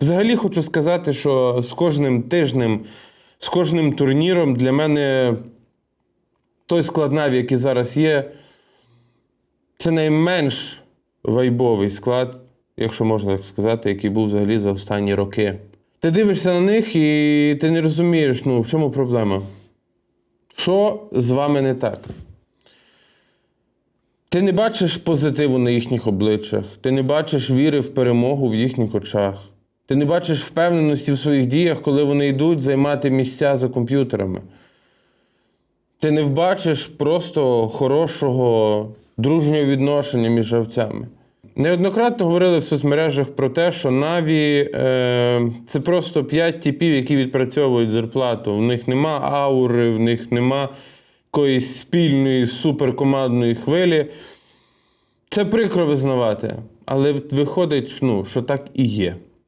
Взагалі хочу сказати, що з кожним тижнем, з кожним турніром для мене той склад Наві, який зараз є, це найменш вайбовий склад, якщо можна так сказати, який був взагалі за останні роки. Ти дивишся на них і ти не розумієш, ну, в чому проблема? Що з вами не так? Ти не бачиш позитиву на їхніх обличчях, ти не бачиш віри в перемогу в їхніх очах. Ти не бачиш впевненості в своїх діях, коли вони йдуть займати місця за комп'ютерами. Ти не вбачиш просто хорошого, дружнього відношення між гравцями. Неоднократно говорили в соцмережах про те, що Наві е, це просто п'ять типів, які відпрацьовують зарплату. В них нема аури, в них нема якоїсь спільної суперкомандної хвилі. Це прикро визнавати, але виходить, ну, що так і є.